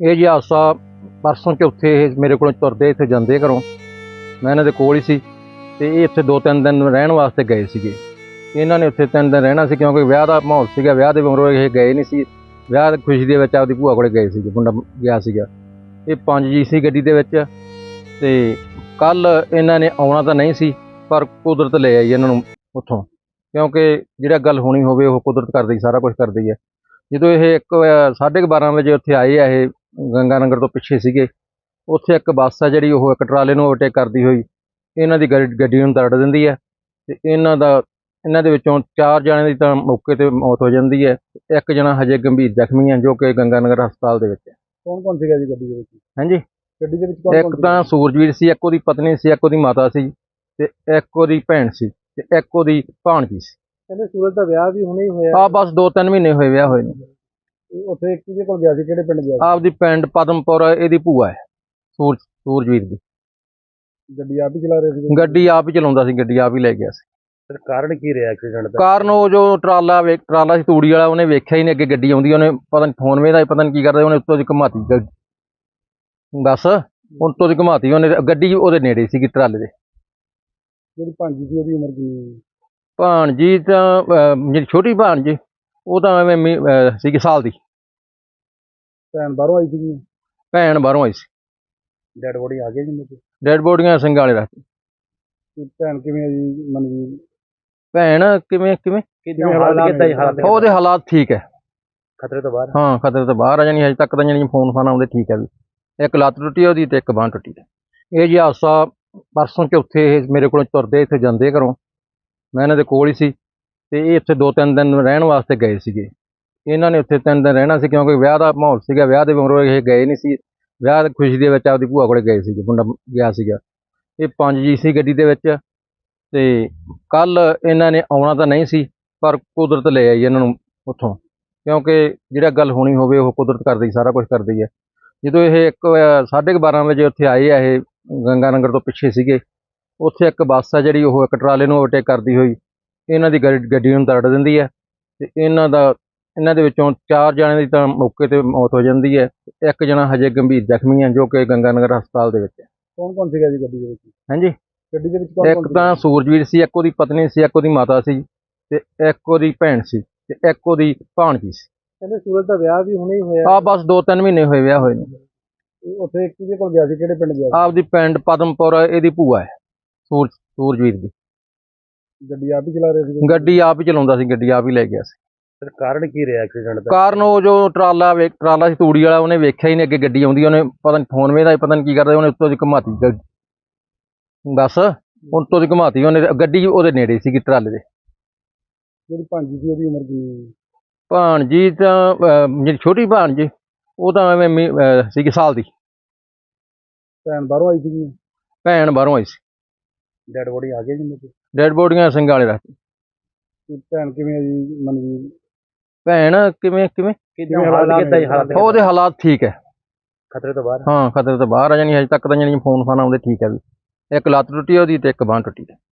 ਇਹ ਜੀ ਹਾਦਸਾ ਪਰਸੋਂ ਚੌਥੇ ਇਹ ਮੇਰੇ ਕੋਲੋਂ ਤੁਰਦੇ ਇੱਥੇ ਜਾਂਦੇ ਘਰੋਂ ਮੈਂ ਇਹਨਾਂ ਦੇ ਕੋਲ ਹੀ ਸੀ ਤੇ ਇਹ ਇੱਥੇ ਦੋ ਤਿੰਨ ਦਿਨ ਰਹਿਣ ਵਾਸਤੇ ਗਏ ਸੀਗੇ। ਇਹਨਾਂ ਨੇ ਉੱਥੇ ਤਿੰਨ ਦਿਨ ਰਹਿਣਾ ਸੀ ਕਿਉਂਕਿ ਵਿਆਹ ਦਾ ਮਾਹੌਲ ਸੀਗਾ ਵਿਆਹ ਦੇ ਮਗਰੋਂ ਇਹ ਗਏ ਨਹੀਂ ਸੀ। ਵਿਆਹ ਦੀ ਖੁਸ਼ੀ ਦੇ ਵਿੱਚ ਆਪਦੀ ਭੂਆ ਕੋਲੇ ਗਏ ਸੀਗੇ ਮੁੰਡਾ ਗਿਆ ਸੀਗਾ। ਇਹ ਪੰਜ ਜੀ ਸੀ ਗੱਡੀ ਦੇ ਵਿੱਚ ਤੇ ਕੱਲ ਇਹਨਾਂ ਨੇ ਆਉਣਾ ਤਾਂ ਨਹੀਂ ਸੀ ਪਰ ਕੁਦਰਤ ਲੈ ਆਈ ਇਹਨਾਂ ਨੂੰ ਉੱਥੋਂ। ਕਿਉਂਕਿ ਜਿਹੜਾ ਗੱਲ ਹੋਣੀ ਹੋਵੇ ਉਹ ਕੁਦਰਤ ਕਰਦੀ ਸਾਰਾ ਕੁਝ ਕਰਦੀ ਹੈ। ਜਦੋਂ ਇਹ ਇੱਕ ਅਹ, ਸਾਢੇ ਕੁ ਬਾਰਾਂ ਵਜੇ ਉੱਥੇ ਆਏ ਆ ਇਹ ਗੰਗਾ ਨਗਰ ਤੋਂ ਪਿੱਛੇ ਸੀਗੇ। ਉੱਥੇ ਇੱਕ ਬੱਸ ਆ ਜਿਹੜੀ ਉਹ ਇੱਕ ਟਰਾਲੇ ਨੂੰ ਓਵਰਟੇਕ ਕਰਦੀ ਹੋਈ ਇਹਨਾਂ ਦੀ ਗੱਡੀ ਨੂੰ ਤੜ ਦਿੰਦੀ ਹੈ ਤੇ ਇਹਨਾਂ ਦਾ ਇਹਨਾਂ ਦੇ ਵਿੱਚੋਂ ਚਾਰ ਜਣਿਆਂ ਦੀ ਤਾਂ ਮੌਕੇ ਤੇ ਮੌਤ ਹੋ ਜਾਂਦੀ ਹੈ। ਇੱਕ ਜਣਾ ਹਜੇ ਗੰਭੀਰ ਜ਼ਖਮੀ ਹੈ ਜੋ ਕਿ ਗੰਗਾ ਨਗਰ ਹਸਪਤਾਲ ਦੇ ਵਿੱਚ ਹੈ। ਕੌਣ ਕੌਣ ਸੀਗਾ ਜੀ ਗੱਡੀ ਦੇ ਵਿੱਚ? ਹਾਂਜੀ। ਗੱਡੀ ਦੇ ਵਿੱਚ ਕੌਣ ਇੱਕ ਤਾਂ ਸੂਰਜਵੀਰ ਸੀ ਇੱਕ ਉਹਦੀ ਪਤਨੀ ਸੀ ਇੱਕ ਉਹਦੀ ਮਾਤਾ ਸੀ ਤੇ ਇੱਕ ਉਹਦੀ ਭੈਣ ਸੀ ਤੇ ਇੱਕ ਉਹਦੀ ਭਾਣਜੀ ਸੀ। ਕਹਿੰਦੇ ਸੂਰਜ ਦਾ ਵਿਆਹ ਵੀ ਹੁਣੇ ਹੀ ਹੋਇਆ। ਆ ਬਸ 2-3 ਮਹੀਨੇ ਹੋਏ ਵਿਆਹ ਹੋਏ ਨੇ। ਉੱਥੇ ਕਿਹਦੇ ਕੋਲ ਗਿਆ ਸੀ ਕਿਹੜੇ ਪਿੰਡ ਗਿਆ ਆਪਦੀ ਪਿੰਡ ਪਦਮਪੁਰ ਇਹਦੀ ਭੂਆ ਹੈ ਸੂਰਜ ਸੂਰਜਵੀਰ ਦੀ। ਸੀ ਗੱਡੀ ਆਪ ਹੀ ਚਲਾ ਰਹੇ ਸੀ? ਗੱਡੀ ਆਪ ਹੀ ਚਲਾਉਂਦਾ ਸੀ ਗੱਡੀ ਆਪ ਹੀ ਲੈ ਗਿਆ ਸੀ। ਸਰ ਕਾਰਨ ਕੀ ਰਿਹਾ ਐਕਸੀਡੈਂਟ ਦਾ? ਕਾਰਨ ਉਹ ਜੋ ਟਰਾਲਾ ਵੇ ਟਰਾਲਾ ਸੀ ਤੂੜੀ ਵਾਲਾ ਉਹਨੇ ਵੇਖਿਆ ਹੀ ਨਹੀਂ ਅੱਗੇ ਗੱਡੀ ਆਉਂਦੀ ਉਹਨੇ ਪਤਾ ਨਹੀਂ ਫੋਨ ਵੇਦਾ ਪਤਾ ਨਹੀਂ ਕੀ ਕਰਦਾ ਉਹਨੇ ਉੱਤੋਂ ਦੀ ਘਮਾਤੀ ਗ- ਬਸ ਉੱਤੋਂ ਦੀ ਘਮਾਤੀ ਉਹਨੇ ਗੱਡੀ ਉਹਦੇ ਨੇੜੇ ਸੀਗੀ ਟਰਾਲੇ ਦੇ। ਜਿਹੜੀ ਭਾਂਜੀ ਸੀ ਉਹਦੀ ਉਮਰ ਕਿੰਨੀ? ਭਾਣਜੀ ਤਾਂ ਅਹ, ਜਿਹੜੀ ਛੋਟੀ ਭਾਣਜੀ। ਉਹ ਤਾਂ ਐਵੇਂ ਮੀ- ਅਹ, ਸੀਗੀ ਸਾਲ ਦੀ। ਭੈਣ ਬਾਹਰੋਂ ਆਈ ਸੀਗੀ। ਭੈਣ ਬਾਹਰੋਂ ਆਈ ਸੀ। ਡੈਡ ਬੋਡੀ ਆ ਗਈ ਜੀ ਮੇਰੇ ਡੈਡ ਬੋਡੀਆਂ ਸਿੰਘ ਵਾਲੇ ਰੱਖ ਤੇ ਭੈਣ ਕਿਵੇਂ ਜੀ ਮਨਵੀਰ ਭੈਣ ਕਿਵੇਂ ਕਿਵੇਂ? ਕਿਵੇਂ ਹਾਲਾਤ ਕਿੱਦਾਂ ਜੀ ਹਾਲਾਤ ਉਹਦੇ ਹਾਲਾਤ ਠੀਕ ਹੈ। ਖਤਰੇ ਤੋਂ ਬਾਹਰ? ਹਾਂ ਖਤਰੇ ਤੋਂ ਬਾਹਰ ਆ ਜਾਣੀ ਹਜੇ ਤੱਕ ਤਾਂ ਜਾਣੀ ਫੋਨ ਫਾਨ ਆਉਂਦੇ ਠੀਕ ਹੈ ਵੀ ਇੱਕ ਲੱਤ ਟੁੱਟੀ ਉਹਦੀ ਤੇ ਇੱਕ ਬਾਂਹ ਟੁੱਟੀ ਹੈ ਇਹ ਜੀ ਹਾਦਸਾ ਪਰਸੋਂ ਚੌਥੇ ਇਹ ਮੇਰੇ ਕੋਲੋਂ ਤੁਰਦੇ ਇੱਥੇ ਜਾਂਦੇ ਘਰੋਂ। ਮੈਂ ਇਹਨਾਂ ਦੇ ਕੋਲ ਹੀ ਸੀ। ਤੇ ਇਹ ਇੱਥੇ ਦੋ ਤਿੰਨ ਦਿਨ ਰਹਿਣ ਵਾਸਤੇ ਗਏ ਸੀਗੇ। ਇਹਨਾਂ ਨੇ ਉੱਥੇ ਤਿੰਨ ਦਿਨ ਰਹਿਣਾ ਸੀ ਕਿਉਂਕਿ ਵਿਆਹ ਦਾ ਮਾਹੌਲ ਸੀਗਾ ਵਿਆਹ ਦੇ ਮਗਰੋਂ ਇਹ ਗਏ ਨਹੀਂ ਸੀ। ਵਿਆਹ ਦੀ ਖੁਸ਼ੀ ਦੇ ਵਿੱਚ ਆਪਦੀ ਭੂਆ ਕੋਲੇ ਗਏ ਸੀਗੇ ਮੁੰਡਾ ਗਿਆ ਸੀਗਾ। ਇਹ ਪੰਜ ਜੀ ਸੀ ਗੱਡੀ ਦੇ ਵਿੱਚ ਤੇ ਕੱਲ ਇਹਨਾਂ ਨੇ ਆਉਣਾ ਤਾਂ ਨਹੀਂ ਸੀ ਪਰ ਕੁਦਰਤ ਲੈ ਆਈ ਇਹਨਾਂ ਨੂੰ ਉੱਥੋਂ। ਕਿਉਂਕਿ ਜਿਹੜਾ ਗੱਲ ਹੋਣੀ ਹੋਵੇ ਉਹ ਕੁਦਰਤ ਕਰਦੀ ਸਾਰਾ ਕੁਝ ਕਰਦੀ ਹੈ। ਜਦੋਂ ਇਹ ਇੱਕ ਅਹ, ਸਾਢੇ ਕੁ ਬਾਰਾਂ ਵਜੇ ਉੱਥੇ ਆਏ ਆ ਇਹ ਗੰਗਾ ਨਗਰ ਤੋਂ ਪਿੱਛੇ ਸੀਗੇ ਉੱਥੇ ਇੱਕ ਬੱਸ ਆ ਜਿਹੜੀ ਉਹ ਇੱਕ ਟਰਾਲੇ ਨੂੰ ਓਵਰਟੇਕ ਕਰਦੀ ਹੋਈ। ਇਹਨਾਂ ਦੀ ਗੱਡੀ ਨੂੰ ਤੜ ਦਿੰਦੀ ਹੈ ਤੇ ਇਹਨਾਂ ਦਾ ਇਹਨਾਂ ਦੇ ਵਿੱਚੋਂ ਚਾਰ ਜਣਿਆਂ ਦੀ ਤਾਂ ਮੌਕੇ ਤੇ ਮੌਤ ਹੋ ਜਾਂਦੀ ਹੈ। ਇੱਕ ਜਣਾ ਹਜੇ ਗੰਭੀਰ ਜ਼ਖਮੀ ਹੈ ਜੋ ਕਿ ਗੰਗਾ ਨਗਰ ਹਸਪਤਾਲ ਦੇ ਵਿੱਚ ਹੈ। ਕੌਣ ਕੌਣ ਸੀਗਾ ਜੀ ਗੱਡੀ ਦੇ ਵਿੱਚ? ਹਾਂਜੀ। ਗੱਡੀ ਦੇ ਵਿੱਚ ਕੌਣ ਇੱਕ ਤਾਂ ਸੂਰਜਵੀਰ ਸੀ ਇੱਕ ਉਹਦੀ ਪਤਨੀ ਸੀ ਇੱਕ ਉਹਦੀ ਮਾਤਾ ਸੀ ਤੇ ਇੱਕ ਉਹਦੀ ਭੈਣ ਸੀ ਤੇ ਇੱਕ ਉਹਦੀ ਭਾਣਜੀ ਸੀ। ਕਹਿੰਦੇ ਸੂਰਜ ਦਾ ਵਿਆਹ ਵੀ ਹੁਣੇ ਹੀ ਹੋਇਆ ਆ ਬਸ 2-3 ਮਹੀਨੇ ਹੋਏ ਵਿਆਹ ਹੋਏ ਨੇ। ਉੱਥੇ ਕਿਹਦੇ ਕੋਲ ਗਿਆ ਸੀ ਕਿਹੜੇ ਪਿੰਡ ਗਿਆ ਆਪਦੀ ਪਿੰਡ ਪਦਮਪੁਰ ਇਹਦੀ ਭੂਆ ਹੈ ਸੂਰਜ ਸੂਰਜਵੀਰ ਦੀ। ਗੱਡੀ ਆਪ ਹੀ ਚਲਾ ਰਹੇ ਸੀ? ਗੱਡੀ ਆਪ ਹੀ ਚਲਾਉਂਦਾ ਸੀ ਗੱਡੀ ਆਪ ਹੀ ਲੈ ਗਿਆ ਸੀ। ਸਰ ਕਾਰਨ ਕੀ ਰਿਹਾ ਐਕਸੀਡੈਂਟ ਦਾ? ਕਾਰਨ ਉਹ ਜੋ ਟਰਾਲਾ ਵੇ ਟਰਾਲਾ ਸੀ ਤੂੜੀ ਵਾਲਾ ਉਹਨੇ ਵੇਖਿਆ ਹੀ ਨਹੀਂ ਅੱਗੇ ਗੱਡੀ ਆਉਂਦੀ ਉਹਨੇ ਪਤਾ ਨਹੀਂ ਫੋਨ ਵੇਦਾ ਪਤਾ ਨਹੀਂ ਕੀ ਕਰਦਾ ਉਹਨੇ ਉੱਤੋਂ ਦੀ ਘਮਾਤੀ ਬਸ ਉੱਤੋਂ ਦੀ ਘਮਾਤੀ ਉਹਨੇ ਗੱਡੀ ਉਹਦੇ ਨੇੜੇ ਸੀਗੀ ਟਰਾਲੇ ਦੇ। ਜਿਹੜੀ ਭਾਂਜੀ ਸੀ ਉਹਦੀ ਉਮਰ ਕਿੰਨੀ ਹੈ? ਭਾਣਜੀ ਤਾਂ ਅਹ, ਜਿਹੜੀ ਛੋਟੀ ਭਾਣਜੀ ਉਹ ਤਾਂ ਐਵੇਂ ਮੀ- ਅਹ, ਸੀਗੀ ਸਾਲ ਦੀ। ਭੈਣ ਬਾਹਰੋਂ ਆਈ ਸੀਗੀ? ਭੈਣ ਬਾਹਰੋਂ ਆਈ ਸੀ। ਡੈਡ ਬੋਡੀ ਆ ਗਈ ਜੀ ਮੇਰੇ ਡੈਡ ਬੋਡੀਆਂ ਸਿੰਘ ਵਾਲੇ ਰੱਖ ਤੇ ਭੈਣ ਕਿਵੇਂ ਜੀ ਮਨਵੀਰ? ਭੈਣ ਕਿਵੇਂ ਕਿਵੇਂ? ਕਿਵੇਂ ਹਾਲਾਤ ਕਿੱਦਾਂ ਜੀ ਹਾਲਾਤ ਉਹਦੇ ਹਾਲਾਤ ਠੀਕ ਹੈ। ਖਤਰੇ ਤੋਂ ਬਾਹਰ? ਹਾਂ ਖਤਰੇ ਤੋਂ ਬਾਹਰ ਆ ਜਾਣੀ ਹਜੇ ਤੱਕ ਤਾਂ ਜਾਣੀ ਫੋਨ ਫਾਨ ਆਉਂਦੇ ਠੀਕ ਹੈ ਵੀ। ਇੱਕ ਲੱਤ ਟੁੱਟੀ ਉਹਦੀ ਤੇ ਇੱਕ ਬਾਂਹ ਟੁੱਟੀ ਹੈ